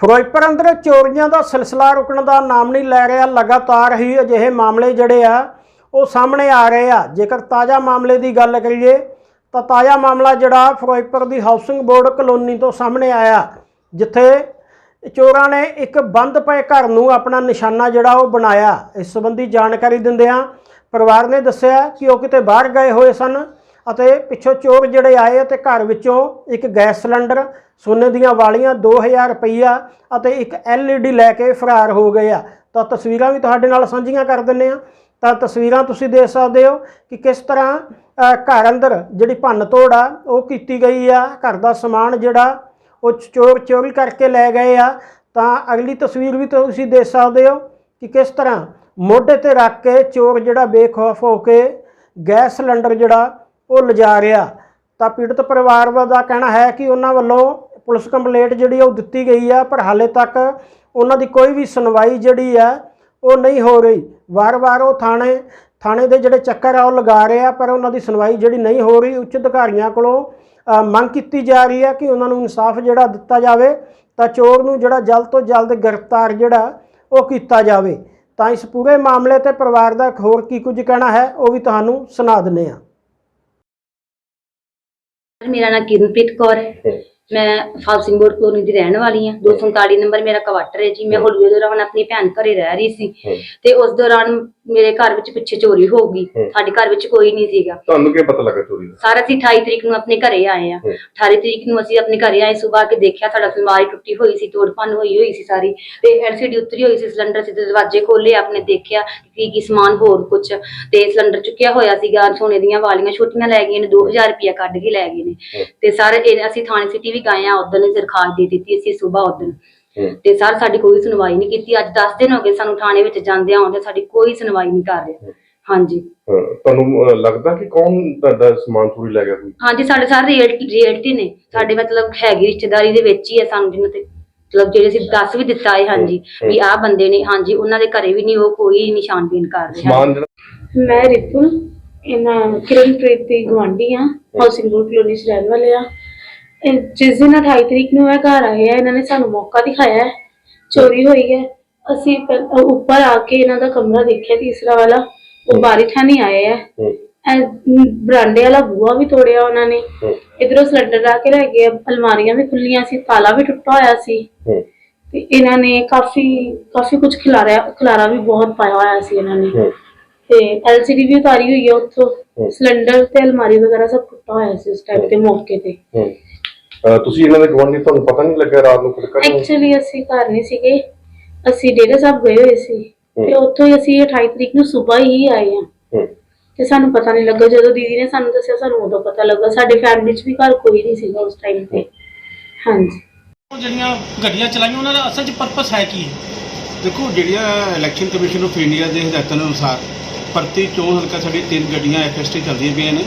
ਫਿਰੋਜ਼ਪੁਰ ਅੰਦਰ ਚੋਰੀਆਂ ਦਾ ਸਿਲਸਿਲਾ ਰੁਕਣ ਦਾ ਨਾਮ ਨਹੀਂ ਲੈ ਰਿਹਾ, ਲਗਾਤਾਰ ਹੀ ਅਜਿਹੇ ਮਾਮਲੇ ਜਿਹੜੇ ਆ, ਉਹ ਸਾਹਮਣੇ ਆ ਰਹੇ ਆ। ਜੇਕਰ ਤਾਜ਼ਾ ਮਾਮਲੇ ਦੀ ਗੱਲ ਕਰੀਏ, ਤਾਂ ਤਾਜ਼ਾ ਮਾਮਲਾ ਜਿਹੜਾ ਫਿਰੋਜ਼ਪੁਰ ਦੀ ਹਾਊਸਿੰਗ ਬੋਰਡ ਕਲੋਨੀ ਤੋਂ ਸਾਹਮਣੇ ਆਇਆ, ਜਿੱਥੇ ਚੋਰਾਂ ਨੇ ਇੱਕ ਬੰਦ ਪਏ ਘਰ ਨੂੰ ਆਪਣਾ ਨਿਸ਼ਾਨਾ ਜਿਹੜਾ ਉਹ ਬਣਾਇਆ। ਇਸ ਸੰਬੰਧੀ ਜਾਣਕਾਰੀ ਦਿੰਦਿਆਂ ਪਰਿਵਾਰ ਨੇ ਦੱਸਿਆ ਕਿ ਉਹ ਕਿਤੇ ਬਾਹਰ ਗਏ ਹੋਏ ਸਨ। ਅਤੇ ਪਿੱਛੋਂ ਚੋਰ ਜਿਹੜੇ ਆਏ ਅਤੇ ਘਰ ਵਿੱਚੋਂ ਇੱਕ ਗੈਸ ਸਿਲੰਡਰ, ਸੋਨੇ ਦੀਆਂ ਵਾਲੀਆਂ 2000 ਰੁਪਈਆ ਅਤੇ ਇੱਕ LED ਲੈ ਕੇ ਫਰਾਰ ਹੋ ਗਏ ਆ। ਤਾਂ ਤਸਵੀਰਾਂ ਵੀ ਤੁਹਾਡੇ ਨਾਲ ਸਾਂਝੀਆਂ ਕਰ ਦਿੰਨੇ ਆ। ਤਾਂ ਤਸਵੀਰਾਂ ਤੁਸੀਂ ਦੇਖ ਸਕਦੇ ਹੋ ਕਿ ਕਿਸ ਤਰ੍ਹਾਂ ਘਰ ਅੰਦਰ ਜਿਹੜੀ ਭੰਨ ਤੋੜ ਆ, ਉਹ ਕੀਤੀ ਗਈ ਆ। ਘਰ ਦਾ ਸਮਾਨ ਜਿਹੜਾ, ਉਹ ਚੋਰ ਚੋਰੀ ਕਰਕੇ ਲੈ ਗਏ ਆ। ਤਾਂ ਅਗਲੀ ਤਸਵੀਰ ਵੀ ਤੁਸੀਂ ਦੇਖ ਸਕਦੇ ਹੋ ਕਿ ਕਿਸ ਤਰ੍ਹਾਂ ਮੋਢੇ ਤੇ ਰੱਖ ਕੇ ਚੋਰ ਜਿਹੜਾ ਬੇਖੌਫ ਹੋ ਕੇ ਗੈਸ ਸਿਲੰਡਰ ਜਿਹੜਾ ਉਹ ਲਿਜਾ ਰਿਹਾ। ਤਾਂ ਪੀੜਤ ਪਰਿਵਾਰ ਦਾ ਕਹਿਣਾ ਹੈ ਕਿ ਉਹਨਾਂ ਵੱਲੋਂ ਪੁਲਿਸ ਕੰਪਲੇਂਟ ਜਿਹੜੀ ਉਹ ਦਿੱਤੀ ਗਈ ਆ, ਪਰ ਹਾਲੇ ਤੱਕ ਉਹਨਾਂ ਦੀ ਕੋਈ ਵੀ ਸੁਣਵਾਈ ਜਿਹੜੀ ਆ, ਉਹ ਨਹੀਂ ਹੋ ਰਹੀ। ਵਾਰ-ਵਾਰ ਉਹ ਥਾਣੇ ਥਾਣੇ ਦੇ ਜਿਹੜੇ ਚੱਕਰ ਆ, ਉਹ ਲਗਾ ਰਹੇ ਆ, ਪਰ ਉਹਨਾਂ ਦੀ ਸੁਣਵਾਈ ਜਿਹੜੀ ਨਹੀਂ ਹੋ ਰਹੀ। ਉੱਚ ਅਧਿਕਾਰੀਆਂ ਕੋਲੋਂ ਮੰਗ ਕੀਤੀ ਜਾ ਰਹੀ ਹੈ ਕਿ ਉਹਨਾਂ ਨੂੰ ਇਨਸਾਫ ਜਿਹੜਾ ਦਿੱਤਾ ਜਾਵੇ, ਤਾਂ ਚੋਰ ਨੂੰ ਜਿਹੜਾ ਜਲਦ ਤੋਂ ਜਲਦ ਗ੍ਰਿਫਤਾਰ ਜਿਹੜਾ, ਉਹ ਕੀਤਾ ਜਾਵੇ। ਤਾਂ ਇਸ ਪੂਰੇ ਮਾਮਲੇ ਤੇ ਪਰਿਵਾਰ ਦਾ ਹੋਰ ਕੀ ਕੁਝ ਕਹਿਣਾ ਹੈ, ਉਹ ਵੀ ਤੁਹਾਨੂੰ ਸੁਣਾ ਦਿੰਨੇ ਆ ਮੇਰਾ ਨਾਮ ਕਿਰਨਪ੍ਰੀਤ ਕੌਰ ਹੈ ਮੈਂ ਹਾਊਸਿੰਗ ਬੋਰਡ ਕਲੋਨੀ ਦੀ ਰਹਿਣ ਵਾਲੀ ਹਾਂ। 239 ਨੰਬਰ ਮੇਰਾ ਕੁਆਟਰ ਹੈ ਜੀ। ਮੈਂ ਹੋਲੀ ਦੌਰਾਨ ਆਪਣੀ ਭੈਣ ਘਰੇ ਰਹਿ ਰਹੀ ਸੀ। ਤੇ ਉਸ ਦੌਰਾਨ ਮੇਰੇ ਘਰ ਵਿੱਚ ਪਿੱਛੇ ਚੋਰੀ ਹੋ ਗਈ। ਸਾਡੇ ਘਰ ਵਿੱਚ ਕੋਈ ਨਹੀਂ ਸੀਗਾ। ਤੁਹਾਨੂੰ ਕੀ ਪਤਾ ਲੱਗਾ ਚੋਰੀ ਦਾ? ਸਾਰਾ ਅਸੀਂ 28 ਤਰੀਕ ਨੂੰ ਆਪਣੇ ਘਰੇ ਆਏ ਆ 18 ਤਰੀਕ ਨੂੰ ਅਸੀਂ ਆਪਣੇ ਘਰੇ ਆਏ। ਸਵੇਰ ਕੇ ਦੇਖਿਆ ਸਾਡਾ ਅਲਮਾਰੀ ਟੁੱਟੀ ਹੋਈ ਸੀ ਤੋੜ ਭੰਨ ਹੋਈ ਹੋਈ ਸੀ ਸਾਰੀ। ਤੇ ਐਲਸੀਡੀ ਉਤਰੀ ਹੋਈ ਸੀ ਸਿਲੰਡਰ ਸੀ ਦਰਵਾਜ਼ੇ ਖੋਲੇ ਆਪਣੇ ਦੇਖਿਆ ਕੀ ਕੀ ਸਮਾਨ ਹੋਰ ਕੁਝ ਤੇ ਸਿਲੰਡਰ ਚੁੱਕਿਆ ਹੋਇਆ ਸੀਗਾ ਸੋਨੇ ਦੀਆਂ ਵਾਲੀਆਂ ਛੋਟੀਆਂ ਲੈ ਗਏ ਨੇ 2000 ਰੁਪਇਆ ਕੱਢ ਕੇ ਲੈ ਗਏ ਨੇ। ਤੇ ਸਾਰੇ ਅਸੀਂ ਥਾਣੇ ਸਿਟੀ ਵੀ ਗਏ ਆ ਉਦੋਂ ਨੇ ਦਰਖਾਸਤ ਦੇ ਦਿੱਤੀ ਅਸੀਂ ਸਵੇਰ ਉਦੋਂ ਤੇ ਸਰ ਸਾਡੀ ਕੋਈ ਸੁਣਵਾਈ ਨਹੀਂ ਕੀਤੀ। ਅੱਜ 10 ਦਿਨ ਹੋ ਗਏ ਸਾਨੂੰ ਥਾਣੇ ਵਿੱਚ ਜਾਂਦੇ ਆਉਂਦੇ ਸਾਡੀ ਕੋਈ ਸੁਣਵਾਈ ਨਹੀਂ ਕਰ ਰਿਹਾ। ਹਾਂਜੀ। ਤੁਹਾਨੂੰ ਲੱਗਦਾ ਕਿ ਕੌਣ ਤੁਹਾਡਾ ਸਮਾਨ ਚੋਰੀ ਲੈ ਗਿਆ ਕੋਈ? ਹਾਂਜੀ ਸਾਡੇ ਸਾਰੇ ਰਿਐਲਿਟੀ ਨੇ। ਸਾਡੇ ਮਤਲਬ ਹੈਗੀ ਰਿਸ਼ਤੇਦਾਰੀ ਦੇ ਵਿੱਚ ਹੀ ਹੈ ਸਾਨੂੰ ਜਿਹਨਾਂ ਤੇ ਮਤਲਬ ਜਿਹੜੇ ਅਸੀਂ ਦੱਸ ਵੀ ਦਿੱਤਾ ਹੈ ਹਾਂਜੀ ਵੀ ਆਹ ਬੰਦੇ ਨੇ ਹਾਂਜੀ ਉਹਨਾਂ ਦੇ ਘਰੇ ਵੀ ਨਹੀਂ ਉਹ ਕੋਈ ਨਿਸ਼ਾਨਬੀਨ ਕਰ ਰਿਹਾ। ਮੈਂ ਰਿਪੁਲ ਇਹਨਾਂ ਕਿਰਨਪ੍ਰੀਤ ਦੀ ਗੁਆਂਢੀ ਆ ਹਾਊਸਿੰਗ ਬੋਰਡ ਕਲੋਨੀ 'ਚ ਰਹਿਣ ਵਾਲੇ ਆ। ਇਹ ਜਿਸ ਦਿਨ 28 ਤਰੀਕ ਨੂੰ ਇਹ ਘਰ ਆਏ ਆ ਇਹਨਾਂ ਨੇ ਸਾਨੂੰ ਮੌਕਾ ਦਿਖਾਇਆ ਹੈ। ਚੋਰੀ ਹੋਈ ਹੈ। ਅਸੀਂ ਪਹਿ- ਉੱਪਰ ਆ ਕੇ ਇਹਨਾਂ ਦਾ ਕਮਰਾ ਦੇਖਿਆ ਤੀਸਰਾ ਵਾਲਾ ਉਹ ਬਾਰੀ ਥਾਣੀ ਆਏ ਆ। ਹੂੰ, ਇਹ ਬਰਾਂਡੇ ਵਾਲਾ ਬੂਹਾ ਵੀ ਤੋੜਿਆ ਉਹਨਾਂ ਨੇ। ਹੂੰ, ਇਧਰੋਂ ਸਿਲੰਡਰ ਲਾ ਕੇ ਲੈ ਗਏ ਅਲਮਾਰੀਆਂ ਵੀ ਖੁੱਲੀਆਂ ਸੀ ਤਾਲਾ ਵੀ ਟੁੱਟਾ ਹੋਇਆ ਸੀ। ਹੂੰ, ਤੇ ਇਹਨਾਂ ਨੇ ਕਾਫੀ ਕਾਫੀ ਕੁਝ ਖਿਲਾਰਿਆ ਖਿਲਾਰਾ ਵੀ ਬਹੁਤ ਪਾਇਆ ਹੋਇਆ ਸੀ ਇਹਨਾਂ ਨੇ। ਹੂੰ, ਤੇ ਐਲਸੀਡੀ ਵੀ ਉਤਾਰੀ ਹੋਈ ਹੈ ਉੱਥੋਂ। ਸਿਲੰਡਰ ਤੇ ਅਲਮਾਰੀ ਵਗੈਰਾ ਸਭ ਟੁੱਟਾ ਹੋਇਆ ਸੀ ਉਸ ਟਾਈਮ ਤੇ ਮੌਕੇ ਤੇ। ਹੂੰ। ਅਹ, ਤੁਸੀਂ ਇਹਨਾਂ ਦੇ ਗਵਾਂਢੀ ਤੁਹਾਨੂੰ ਪਤਾ ਨਹੀਂ ਲੱਗਿਆ ਰਾਤ ਨੂੰ ਖੜਕਾ ਐਕਚੁਅਲੀ ਅਸੀਂ ਘਰ ਨਹੀਂ ਸੀਗੇ। ਅਸੀਂ ਡੇਰਾ ਸਾਹਿਬ ਗਏ ਹੋਏ ਸੀ। ਤੇ ਉੱਥੋਂ ਹੀ ਅਸੀਂ 28 ਤਰੀਕ ਨੂੰ ਸਵੇਰ ਹੀ ਆਏ ਆ ਹੂੰ, ਤੇ ਸਾਨੂੰ ਪਤਾ ਨਹੀਂ ਲੱਗਾ ਜਦੋਂ ਦੀਦੀ ਨੇ ਸਾਨੂੰ ਦੱਸਿਆ ਸਾਨੂੰ ਉਦੋਂ ਪਤਾ ਲੱਗਾ। ਸਾਡੇ ਫੈਮਿਲੀ 'ਚ ਵੀ ਘਰ ਕੋਈ ਨਹੀਂ ਸੀਗਾ ਉਸ ਟਾਈਮ ਤੇ। ਹਾਂਜੀ। ਉਹ ਜਿਹੜੀਆਂ ਗੱਡੀਆਂ ਚਲਾਈਆਂ ਉਹਨਾਂ ਦਾ ਅਸਲ 'ਚ ਪਰਪਸ ਹੈ ਕੀ? ਦੇਖੋ ਜਿਹੜੀਆਂ ਇਲੈਕਸ਼ਨ ਕਮਿਸ਼ਨ ਆਫ ਇੰਡੀਆ ਦੇ ਹਦਾਇਤਾਂ ਦੇ ਅਨੁਸਾਰ ਪ੍ਰਤੀ ਚੋਣ ਹਲਕਾ ਸਾਡੀ ਤਿੰਨ ਗੱਡੀਆਂ ਐਫਐਸਟੀ ਚੱਲਦੀਆਂ ਪਈਆਂ ਨੇ।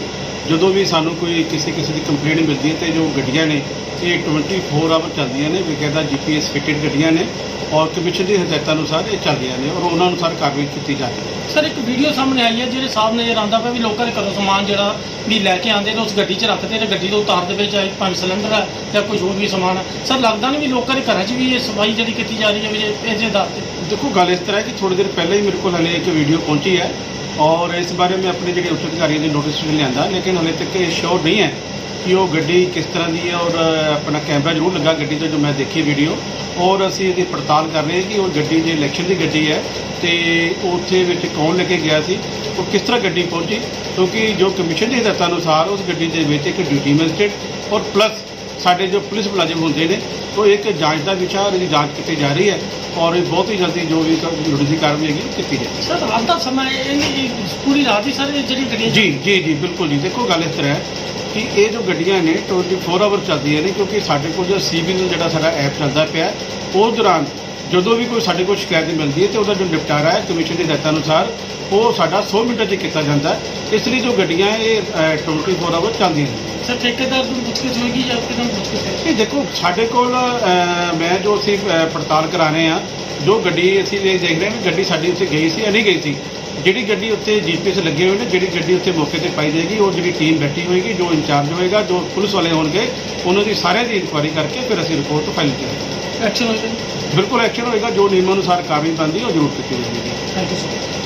ਜਦੋਂ ਵੀ ਸਾਨੂੰ ਕੋਈ ਕਿਸੇ ਕਿਸੇ ਦੀ ਕੰਪਲੇਂਟ ਮਿਲਦੀ ਹੈ ਤੇ ਜੋ ਗੱਡੀਆਂ ਨੇ ਇਹ 24 ਆਵਰ ਚੱਲਦੀਆਂ ਨੇ ਬਕਾਇਦਾ ਜੀਪੀਐਸ ਫਿਟਡ ਗੱਡੀਆਂ ਨੇ ਔਰ ਕਮਿਸ਼ਨ ਦੀ ਹਦਾਇਤਾਂ ਅਨੁਸਾਰ ਇਹ ਚੱਲਦੀਆਂ ਨੇ ਔਰ ਉਹਨਾਂ ਅਨੁਸਾਰ ਕਾਰਵਾਈ ਕੀਤੀ ਜਾ ਰਹੀ ਹੈ। ਸਰ ਇੱਕ ਵੀਡੀਓ ਸਾਹਮਣੇ ਆਈ ਹੈ ਜਿਹੜੇ ਸਾਹਬ ਨਜ਼ਰ ਆਉਂਦਾ ਪਿਆ ਵੀ ਲੋਕਾਂ ਦੇ ਘਰੋਂ ਸਮਾਨ ਜਿਹੜਾ ਵੀ ਲੈ ਕੇ ਆਉਂਦੇ ਨੇ ਉਸ ਗੱਡੀ 'ਚ ਰੱਖਦੇ ਨੇ ਗੱਡੀ ਤੋਂ ਉਤਾਰਦੇ ਵਿੱਚ ਚਾਹੇ ਭਾਵੇਂ ਸਿਲੰਡਰ ਹੈ ਜਾਂ ਕੁਝ ਹੋਰ ਵੀ ਸਮਾਨ ਹੈ। ਸਰ ਲੱਗਦਾ ਨਹੀਂ ਵੀ ਲੋਕਾਂ ਦੇ ਘਰਾਂ 'ਚ ਵੀ ਇਹ ਸਫ਼ਾਈ ਜਿਹੜੀ ਕੀਤੀ ਜਾ ਰਹੀ ਹੈ ਵੀ ਇਹ- ਆਧਾਰ ਤੇ? ਦੇਖੋ ਗੱਲ ਇਸ ਤਰ੍ਹਾਂ ਹੈ ਕਿ ਥੋੜੀ ਦੇਰ ਪਹਿਲਾਂ ਹੀ ਮੇਰੇ ਕੋਲ ਹਲੇ ਇੱਕ ਵੀਡੀਓ ਪਹੁੰਚੀ ਹੈ। ਔਰ ਇਸ ਬਾਰੇ ਮੈਂ ਆਪਣੇ ਜਿਹੜੇ ਉੱਚ ਅਧਿਕਾਰੀਆਂ ਦੇ ਨੋਟਿਸ ਵਿੱਚ ਲਿਆਂਦਾ, ਲੇਕਿਨ ਹਲੇ ਤੱਕ ਇਹ ਸ਼ੋਰ ਨਹੀਂ ਹੈ ਕਿ ਉਹ ਗੱਡੀ ਕਿਸ ਤਰ੍ਹਾਂ ਦੀ ਹੈ ਔਰ ਆਪਣਾ ਕੈਮਰਾ ਜ਼ਰੂਰ ਲੱਗਾ ਗੱਡੀ ਤੇ ਜੋ ਮੈਂ ਦੇਖੀ ਵੀਡੀਓ ਔਰ ਅਸੀਂ ਇਹਦੀ ਪੜਤਾਲ ਕਰ ਰਹੇ ਹਾਂ ਕਿ ਉਹ ਗੱਡੀ ਜੇ ਇਲੈਕਸ਼ਨ ਦੀ ਗੱਡੀ ਹੈ ਤੇ ਉੱਥੇ ਵਿੱਚ ਕੌਣ ਲੈ ਕੇ ਗਿਆ ਸੀ, ਉਹ ਕਿਸ ਤਰ੍ਹਾਂ ਗੱਡੀ ਪਹੁੰਚੀ, ਕਿਉਂਕਿ ਜੋ ਕਮਿਸ਼ਨ ਦੇ ਹਦਾਇਤਾਂ ਅਨੁਸਾਰ ਉਸ ਗੱਡੀ ਦੇ ਵਿੱਚ ਇੱਕ ਡਿਊਟੀ ਮੈਜਿਸਟ੍ਰੇਟ ਔਰ ਪਲੱਸ ਸਾਡੇ ਜੋ ਪੁਲਿਸ ਮੁਲਾਜ਼ਮ ਹੁੰਦੇ ਨੇ ਉਹ ਇੱਕ ਜਾਂਚ ਦਾ ਵਿਸ਼ਾ ਉਹਦੀ ਜਾਂਚ ਕੀਤੀ ਜਾ ਰਹੀ ਹੈ ਔਰ ਇਹ ਬਹੁਤ ਹੀ ਜਲਦੀ ਜੋ ਵੀ ਜੁਡੀਸ਼ੀ ਕਾਰਵਾਈ ਹੈਗੀ ਉਹ ਕੀਤੀ ਜਾਏਗੀ ਸਰ ਰਾਤ ਦਾ ਸਮਾਂ ਇਹ ਨਹੀਂ ਪੂਰੀ ਰਾਤ ਹੀ ਸਰ ਜਿਹੜੀ ਗੱਡੀਆਂ ਜੀ ਜੀ ਜੀ ਬਿਲਕੁਲ ਜੀ। ਦੇਖੋ ਗੱਲ ਇਸ ਤਰ੍ਹਾਂ ਹੈ ਕਿ ਇਹ ਜੋ ਗੱਡੀਆਂ ਨੇ 24 ਆਵਰ ਚੱਲਦੀਆਂ ਨੇ ਕਿਉਂਕਿ ਸਾਡੇ ਕੋਲ ਜੋ ਸੀਬੀਐਲ ਜਿਹੜਾ ਸਾਡਾ ਐਪ ਚੱਲਦਾ ਪਿਆ ਹੈ, ਉਸ ਦੌਰਾਨ ਜਦੋਂ ਵੀ ਕੋਈ ਸਾਡੇ ਕੋਲ ਸ਼ਿਕਾਇਤ ਮਿਲਦੀ ਹੈ ਤੇ ਉਹਦਾ ਜੋ ਨਿਪਟਾਰਾ ਹੈ ਕਮਿਸ਼ਨ ਦੇ ਹਦਾਇਤਾਂ ਅਨੁਸਾਰ ਉਹ ਸਾਡਾ 100 ਮਿੰਟਾਂ 'ਚ ਕੀਤਾ ਜਾਂਦਾ ਇਸ ਲਈ ਜੋ ਗੱਡੀਆਂ ਇਹ ਅ, 24 ਆਵਰ ਚੱਲਦੀਆਂ ਨੇ। ਸਰ ਠੇਕੇਦਾਰ ਨੂੰ ਪੁੱਛਗਿੱਛ ਹੋਏਗੀ ਜਾਂ ਕਿਦਾਂ ਪੁੱਛਗਿੱਛ ਹੋਏਗੀ ਇਹ ਦੇਖੋ ਸਾਡੇ ਕੋਲ ਮੈਂ ਜੋ ਅਸੀਂ ਪੜਤਾਲ ਕਰਾ ਰਹੇ ਹਾਂ ਜੋ ਗੱਡੀ ਅਸੀਂ ਇਹ ਦੇਖ ਰਹੇ ਹਾਂ ਵੀ ਗੱਡੀ ਸਾਡੀ ਉੱਥੇ ਗਈ ਸੀ ਜਾਂ ਨਹੀਂ ਗਈ ਸੀ ਜਿਹੜੀ ਗੱਡੀ ਉੱਤੇ ਜੀਪੀਐਸ ਲੱਗੇ ਹੋਏ ਨੇ ਜਿਹੜੀ ਗੱਡੀ ਉੱਤੇ ਮੌਕੇ ਤੇ ਪਾਈ ਜਾਏਗੀ ਉਹ ਜਿਹੜੀ ਟੀਮ ਬੈਠੀ ਹੋਏਗੀ ਜੋ ਇੰਚਾਰਜ ਹੋਏਗਾ ਜੋ ਪੁਲਿਸ ਵਾਲੇ ਹੋਣਗੇ ਉਹਨਾਂ ਦੀ ਸਾਰਿਆਂ ਦੀ ਇਨਕੁਆਇਰੀ ਕਰਕੇ ਫਿਰ ਅਸੀਂ ਰਿਪੋਰਟ ਫਾਈਲ ਕਰਾਂਗੇ। ਐਕਸ਼ਨ ਹੋਏਗਾ? ਬਿਲਕੁਲ ਐਕਸ਼ਨ ਹੋਏਗਾ ਜੋ ਨਿਯਮਾਂ ਅਨੁਸਾਰ ਕਾਰਵਾਈ ਬਣਦੀ ਉਹ ਜ਼ਰੂਰ ਕੀਤੀ ਜਾਵੇਗੀ ਥੈਂਕ ਯੂ ਸਰ